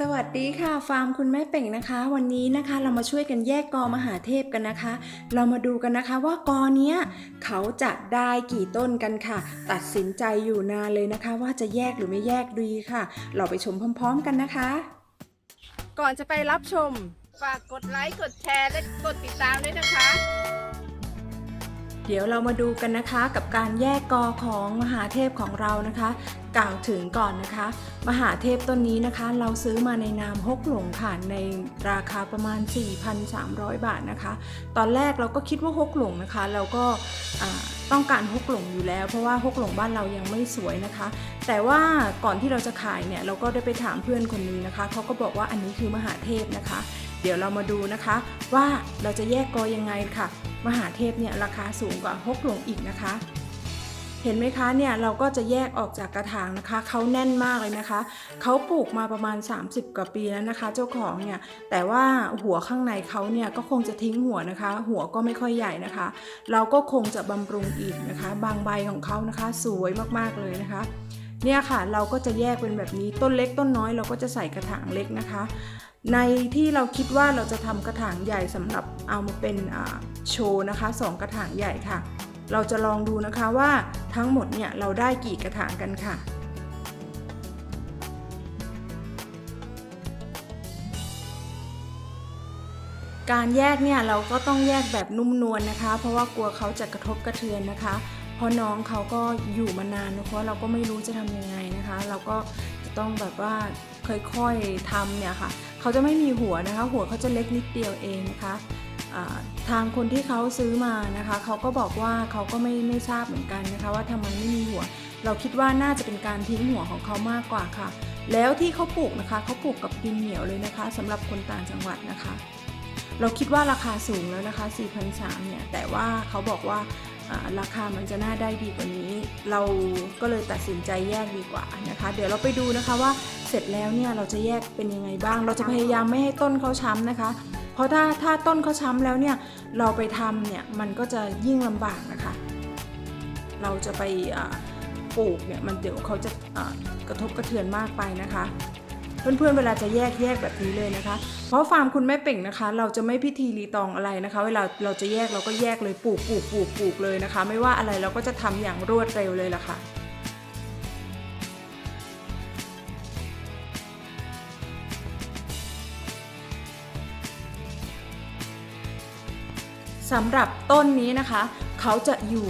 สวัสดีค่ะ ฟาร์มคุณแม่เป่งนะคะ วันนี้นะคะเรามาช่วยกันแยกกอมหาเทพกันนะคะ เรามาดูกันนะคะว่ากอเนี้ยเขาจะได้กี่ต้นกันค่ะ ตัดสินใจอยู่นานเลยนะคะ ว่าจะแยกหรือไม่แยกดีค่ะ เราไปชมพร้อม ๆ กันนะคะ ก่อนจะไปรับชม ฝากกดไลค์กดแชร์และกดติดตามด้วยนะคะ เดี๋ยวเรามาดูกันนะคะกับการแยกกอของมหาเทพของเรานะคะ กล่าวถึงก่อนนะคะ มหาเทพต้นนี้นะคะ เราซื้อมาในนามฮกหลงค่ะในราคาประมาณ 4,300 บาทนะคะ ตอนแรกเราก็คิดว่าฮกหลงนะคะ เราก็ต้องการฮกหลงอยู่แล้ว เพราะว่าฮกหลงบ้านเรายังไม่สวยนะคะ แต่ว่าก่อนที่เราจะขายเนี่ยเราก็ได้ไปถามเพื่อนคนนึงนะคะเขาก็บอกว่าอันนี้คือมหาเทพนะคะ เดี๋ยวเรามาดูนะคะ ว่าเราจะแยกกอยังไงค่ะ มหาเทพเนี่ยราคาสูงกว่าฮกหลงอีกนะคะ เห็นไหมคะเนี่ยเราก็จะแยกออกจากกระถางนะคะเขาแน่นมากเลยนะคะเขาปลูกมาประมาณ 30 กว่าปีแล้วนะคะ เจ้าของเนี่ยแต่ว่าหัวข้างในเขาเนี่ยก็คงจะทิ้งหัวนะคะ หัวก็ไม่ค่อยใหญ่นะคะ เราก็คงจะบำรุงอีกนะคะ บางใบของเขานะคะ สวยมากๆเลยนะคะ เนี่ยค่ะเราก็จะแยกเป็นแบบนี้ต้นเล็กต้นน้อยเราก็จะใส่กระถางเล็กนะคะ ในที่เราคิดว่าเราจะทำกระถางใหญ่สำหรับเอามาเป็นโชว์นะคะสองกระถางใหญ่ค่ะ เราจะลองดูนะคะว่าทั้งหมดเนี่ยเราได้กี่กระถางกันค่ะการแยกเนี่ยเราก็ต้องแยกแบบนุ่มนวลนะคะ เพราะว่ากลัวเขาจะกระทบกระเทือนนะคะ เพราะน้องเขาก็อยู่มานานนะเพราะเราก็ไม่รู้จะทำยังไงนะคะ เราก็จะต้องแบบว่าค่อยๆทำเนี่ยค่ะ เขาจะไม่มีหัวนะคะ หัวเขาจะเล็กนิดเดียวเองนะคะทางคนที่เขาซื้อมานะคะ เขาก็บอกว่าเขาก็ไม่ไม่ทราบเหมือนกันนะคะ ว่าทำไมไม่มีหัว เราคิดว่าน่าจะเป็นการทิ้งหัวของเขามากกว่าค่ะ แล้วที่เขาปลูกนะคะเขาปลูกกับดินเหนียวเลยนะคะสำหรับคนต่างจังหวัดนะคะ เราคิดว่าราคาสูงแล้วนะคะ4,300เนี่ยแต่ว่าเขาบอกว่า ราคามันจะน่าได้ดีกว่านี้ เราก็เลยตัดสินใจแยกดีกว่านะคะ เดี๋ยวเราไปดูนะคะว่าเสร็จแล้วเนี่ยเราจะแยกเป็นยังไงบ้าง เราจะพยายามไม่ให้ต้นเขาช้ำนะคะ เพราะถ้าถ้าต้นเขาช้ำแล้วเนี่ยเราไปทำเนี่ยมันก็จะยิ่งลำบากนะคะ เราจะไปปลูกเนี่ยมันเดี๋ยวเขาจะกระทบกระเทือนมากไปนะคะ เพื่อนๆเวลาจะแยกแยกแบบนี้เลยนะคะ เพราะฟาร์มคุณแม่เป่งนะคะ เราจะไม่พิธีรีตองอะไรนะคะ เวลาเราจะแยกเราก็แยกเลยปลูกปลูกปลูกปลูกเลยนะคะ ไม่ว่าอะไรเราก็จะทำอย่างรวดเร็วเลยล่ะค่ะ สำหรับต้นนี้นะคะ เขาจะอยู่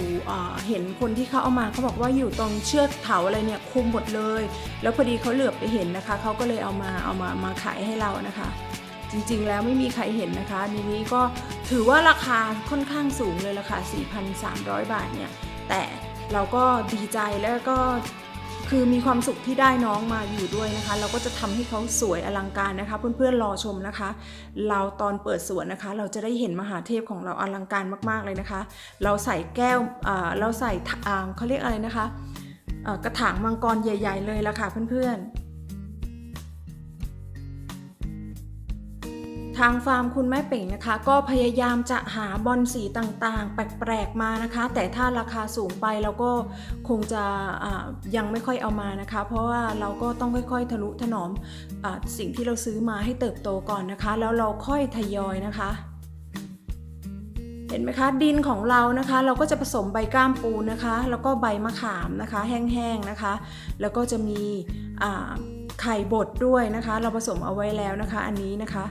เห็นคนที่เขาเอามาเขาบอกว่าอยู่ตรงเชือกเถาอะไรเนี่ยคุมหมดเลย แล้วพอดีเขาเหลือบไปเห็นนะคะเขาก็เลยเอามาเอามามาขายให้เรานะคะ จริงๆแล้วไม่มีใครเห็นนะคะทีนี้ก็ถือว่าราคาค่อนข้างสูงเลยราคา4,300 บาทเนี่ยแต่เราก็ดีใจแล้วก็ คือมีความสุขที่ได้น้องมาอยู่ด้วยนะคะ เราก็จะทำให้เขาสวยอลังการนะคะ เพื่อนๆรอชมนะคะ เราตอนเปิดสวนนะคะ เราจะได้เห็นมหาเทพของเราอลังการมากๆเลยนะคะ เราใส่แก้วเราใส่อ่าเขาเรียกอะไรนะคะกระถางมังกรใหญ่ ๆ เลยละค่ะเพื่อนๆ ทางฟาร์มคุณแม่เป่งนะคะ ก็พยายามจะหาบอลสีต่างๆ แปลกๆมานะคะ แต่ถ้าราคาสูงไปเราก็คงจะอ่ายังไม่ค่อยเอามานะคะ เพราะว่าเราก็ต้องค่อยๆทะนุถนอมอสิ่งที่เราซื้อมาให้เติบโตก่อนนะคะ แล้วเราค่อยทยอยนะคะเห็นไหมคะดินของเรานะคะ เราก็จะผสมใบก้ามปูนะคะ แล้วก็ใบมะขามนะคะ แห้งๆนะคะ แล้วก็จะมีไข่บดด้วยนะคะ เราผสมเอาไว้แล้วนะคะ อันนี้นะคะ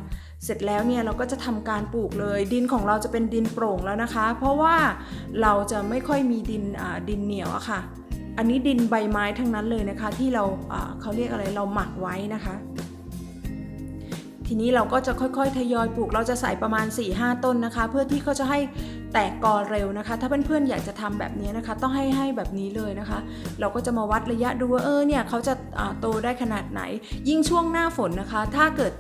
เสร็จแล้วเนี่ยเราก็จะทำการปลูกเลย ดินของเราจะเป็นดินโปร่งแล้วนะคะ เพราะว่าเราจะไม่ค่อยมีดินดินเหนียวอะค่ะ อันนี้ดินใบไม้ทั้งนั้นเลยนะคะ ที่เราอ่าเขาเรียกอะไรเราหมักไว้นะคะ ทีนี้เราก็จะค่อยๆทยอยปลูกเราจะใส่ประมาณ 4-5 ต้นนะคะ เพื่อที่เขาจะให้ แตกกอเร็วนะคะ ถ้าเพื่อนๆอยากจะทำแบบนี้นะคะ ต้องให้ให้แบบนี้เลยนะคะ เราก็จะมาวัดระยะดูว่าเออเนี่ยเขาจะาโตได้ขนาดไหน ยิ่งช่วงหน้าฝนนะคะ ถ้าเกิด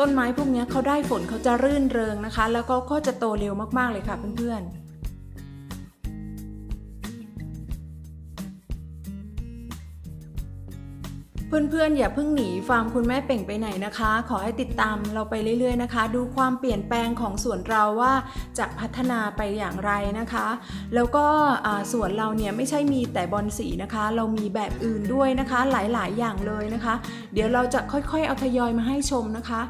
ต้นไม้พวกนี้เขาได้ฝนเขาจะรื่นเริงนะคะ แล้วก็ก็จะโตเร็วมากๆเลยค่ะเพื่อนๆ เพื่อนๆ อย่าเพิ่งหนีฟาร์มคุณแม่เป่งไปไหนนะคะ ขอให้ติดตามเราไปเรื่อยๆนะคะ ดูความเปลี่ยนแปลงของสวนเราว่าจะพัฒนาไปอย่างไรนะคะ แล้วก็สวนเราเนี่ยไม่ใช่มีแต่บอลสีนะคะ เรามีแบบอื่นด้วยนะคะ หลายๆ อย่างเลยนะคะ เดี๋ยวเราจะค่อยๆ เอาทยอยมาให้ชมนะคะ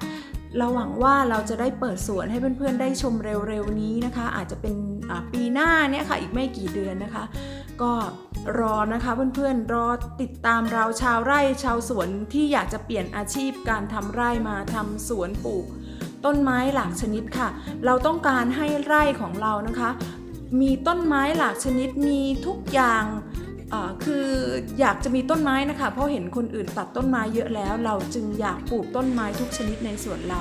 เราหวังว่าเราจะได้เปิดสวนให้เพื่อนๆได้ชมเร็วๆนี้นะคะ อาจจะเป็นปีหน้าเนี่ยค่ะอีกไม่กี่เดือนนะคะ ก็รอนะคะเพื่อนๆรอติดตามเราชาวไร่ชาวสวนที่อยากจะเปลี่ยนอาชีพการทำไร่มาทำสวนปลูก ต้นไม้หลากชนิดค่ะ เราต้องการให้ไร่ของเรานะคะ มีต้นไม้หลากชนิดมีทุกอย่าง คืออยากจะมีต้นไม้นะคะ เพราะเห็นคนอื่นตัดต้นไม้เยอะแล้ว เราจึงอยากปลูกต้นไม้ทุกชนิดในสวนเรา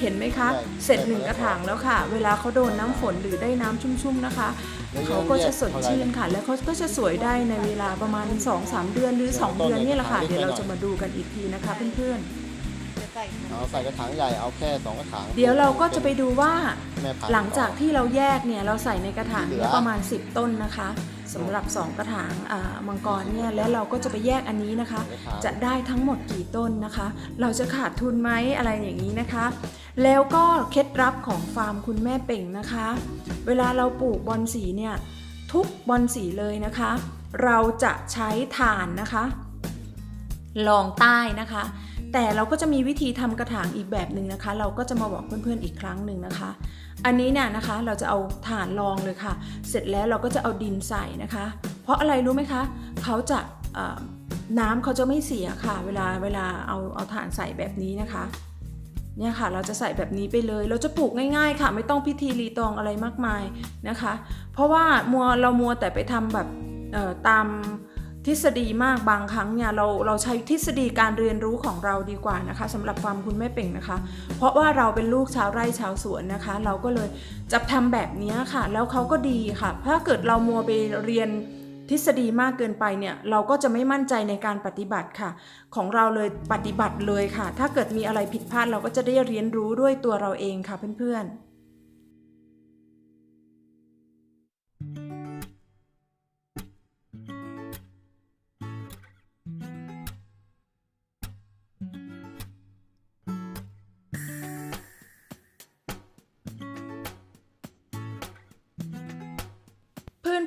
เห็นไหมคะใช่เสร็จหนึ่งกระถางแล้วค่ะ เวลาเขาโดนน้ำฝนหรือได้น้ำชุ่มๆนะคะ เขาก็จะสดชื่นค่ะ แล้วเขาก็จะสวยได้ในเวลาประมาณ 2-3 เดือนหรือ 2 เดือนนี่แหละค่ะ เดี๋ยวเราจะมาดูกันอีกทีนะคะเพื่อนจะใส่เอาใส่กระถางใหญ่เอาแค่สองกระถางๆเดี๋ยวเราก็จะไปดูว่าแม่พันธุ์หลังจากที่เราแยกเนี่ยเราใส่ในกระถางเหลืเนี่ยอประมาณ 10 ต้นนะคะ สำหรับ 2 กระถางอ่ามังกรเนี่ยแล้วเราก็จะไปแยกอันนี้นะคะกระถางจะได้ทั้งหมดกี่ต้นนะคะ เราจะขาดทุนไหมอะไรอย่างนี้นะคะ แล้วก็เคล็ดลับของฟาร์มคุณแม่เป่งนะคะ เวลาเราปลูกบอนสีเนี่ยทุกบอนสีเลยนะคะ เราจะใช้ถ่านนะคะรองใต้นะคะ แต่เราก็จะมีวิธีทำกระถางอีกแบบหนึ่งนะคะ เราก็จะมาบอกเพื่อนๆอีกครั้งหนึ่งนะคะ อันนี้เนี่ยนะคะเราจะเอาถ่านรองเลยค่ะ เสร็จแล้วเราก็จะเอาดินใส่นะคะ เพราะอะไรรู้ไหมคะเขาจะน้ำเขาจะไม่เสียค่ะ เวลาเวลาเอาเอาถ่านใส่แบบนี้นะคะเนี่ยค่ะเราจะใส่แบบนี้ไปเลย เราจะปลูกง่ายๆ ค่ะ ไม่ต้องพิธีรีตองอะไรมากมายนะคะ เพราะว่ามัวเรามัวแต่ไปทำแบบตาม ทฤษฎีมากบางครั้งเนี่ยเราเราใช้ทฤษฎีการเรียนรู้ของเราดีกว่านะคะสำหรับความคุณแม่เป่งนะคะ เพราะว่าเราเป็นลูกชาวไร่ชาวสวนนะคะ เราก็เลยจะทำแบบนี้ค่ะ แล้วเขาก็ดีค่ะ ถ้าเกิดเรามัวไปเรียนทฤษฎีมากเกินไปเนี่ยเราก็จะไม่มั่นใจในการปฏิบัติค่ะ ของเราเลยปฏิบัติเลยค่ะ ถ้าเกิดมีอะไรผิดพลาดเราก็จะได้เรียนรู้ด้วยตัวเราเองค่ะเพื่อนๆ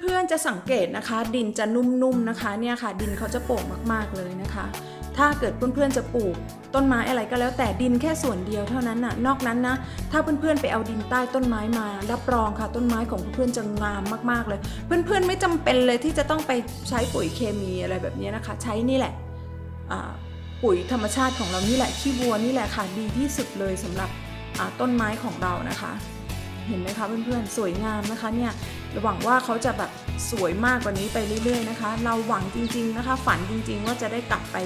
พื่อนๆจะสังเกตนะคะ ดินจะนุ่มๆนะคะเนี่ยค่ะ ดินเขาจะโป่งมากๆเลยนะคะ ถ้าเกิดเพื่อนๆจะปลูก ต้นไม้อะไรก็แล้วแต่ดินแค่ส่วนเดียวเท่านั้นน่ะนอกนั้นนะถ้าเพื่อนๆไปเอาดินใต้ต้นไม้มา รับรองค่ะ ต้นไม้ของเพื่อนๆจะงามมากๆเลย เพื่อนๆไม่จำเป็นเลยที่จะต้องไปใช้ปุ๋ยเคมีอะไรแบบนี้นะคะ ใช้นี่แหละปุ๋ยธรรมชาติของเรานี่แหละขี้วัวนี่แหละค่ะดีที่สุดเลยสำหรับต้นไม้ของเรานะคะ เห็นไหมคะเพื่อนๆสวยงามนะคะเนี่ย หวังว่าเขาจะแบบสวยมากกว่านี้ไปเรื่อยๆนะคะ เราหวังจริงๆนะคะ ฝันจริงๆ ว่าจะได้กลับไป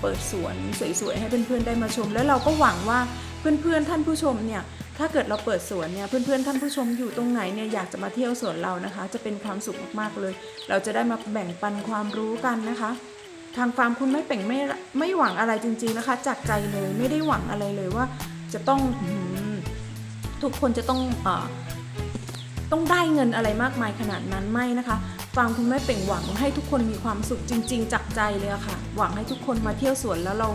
เปิดสวนสวยๆให้เพื่อนๆได้มาชม แล้วเราก็หวังว่าเพื่อนๆท่านผู้ชมเนี่ยถ้าเกิดเราเปิดสวนเนี่ยเพื่อนๆท่านผู้ชมอยู่ตรงไหนเนี่ยอยากจะมาเที่ยวสวนเรานะคะ จะเป็นความสุขมากๆเลย เราจะได้มาแบ่งปันความรู้กันนะคะ ทางฟาร์มคุณไม่เป่งไม่ไม่หวังอะไรจริง ๆนะคะ จากใจเลยไม่ได้หวังอะไรเลยว่าจะต้องทุกคนจะต้องอ ต้องได้เงินอะไรมากมายขนาดนั้นไม่นะคะฟาร์มคุณแม่เป่งหวังให้ทุกคนมีความสุขจริง ๆ จากใจเลยอะค่ะ หวังให้ทุกคนมาเที่ยวสวนแล้วเรา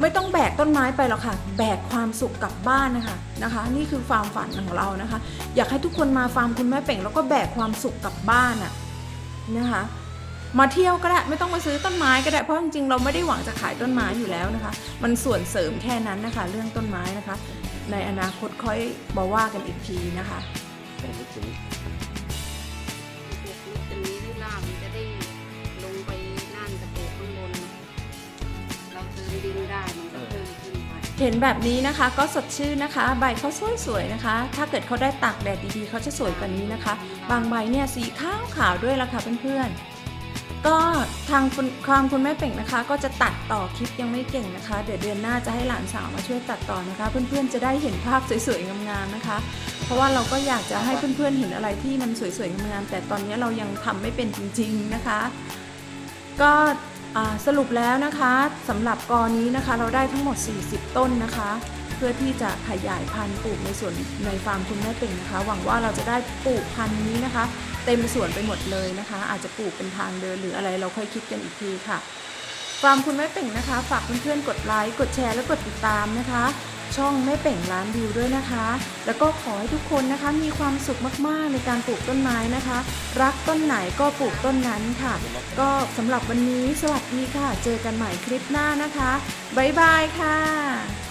ไม่ต้องแบกต้นไม้ไปหรอกค่ะ แบกความสุขกลับบ้านนะคะนะคะ นี่คือความฝันของเรานะคะ อยากให้ทุกคนมาฟาร์มคุณแม่เป่ง แล้วก็แบกความสุขกลับบ้านอะนะคะ มาเที่ยวก็ได้ไม่ต้องมาซื้อต้นไม้ก็ได้เพราะจริงๆเราไม่ได้หวังจะขายต้นไม้อยู่แล้วนะคะ มันส่วนเสริมแค่นั้นนะคะ เรื่องต้นไม้นะคะ ในอนาคตค่อยมาว่ากันอีกทีนะคะ ต้องนึกถึงตรงนี้ได้ลาบมันจะได้ลงไปนั่นกระโปงข้างบน เราเติมดินได้มันก็เพิ่มขึ้นไปเห็นแบบนี้นะคะก็สดชื่นนะคะ ใบเขาสวยๆนะคะ ถ้าเกิดเขาได้ตากแดดดีๆเขาจะสวยกว่านี้นะคะ บางใบเนี่ยสีขาวขาวด้วยละค่ะเพื่อนๆก็ทางคุณความคุณแม่เป่งนะคะ ก็จะตัดต่อคลิปยังไม่เก่งนะคะ เดี๋ยวเดือนหน้าจะให้หลานสาวมาช่วยตัดต่อนะคะ เพื่อนๆจะได้เห็นภาพสวยๆงามๆนะคะ ราะว่าเราก็อยากจะให้เพื่อนๆเห็นอะไรที่มันสวยๆงามๆแต่ตอนนี้เรายังทำไม่เป็นจริง ๆนะคะ ก็สรุปแล้วนะคะสำหรับกอนี้นะคะ เราได้ทั้งหมด 40 ต้นนะคะ เพื่อที่จะขยายพันธุ์ปลูกในส่วนในฟาร์มคุณแม่เป่งนะคะ หวังว่าเราจะได้ปลูกพันธุ์นี้นะคะ เต็มสวนไปหมดเลยนะคะ อาจจะปลูกเป็นทางเดินหรืออะไรเราค่อยคิดกันอีกทีค่ะฟาร์มคุณแม่เป่งนะคะ ฝากเพื่อนๆกดไลค์กดแชร์และกดติดตามนะคะ ช่องแม่เป่งร้านวิวด้วยนะคะ แล้วก็ขอให้ทุกคนนะคะมีความสุขมากๆในการปลูกต้นไม้นะคะ รักต้นไหนก็ปลูกต้นนั้นค่ะ ก็สำหรับวันนี้สวัสดีค่ะ เจอกันใหม่คลิปหน้านะคะบ๊ายบายค่ะ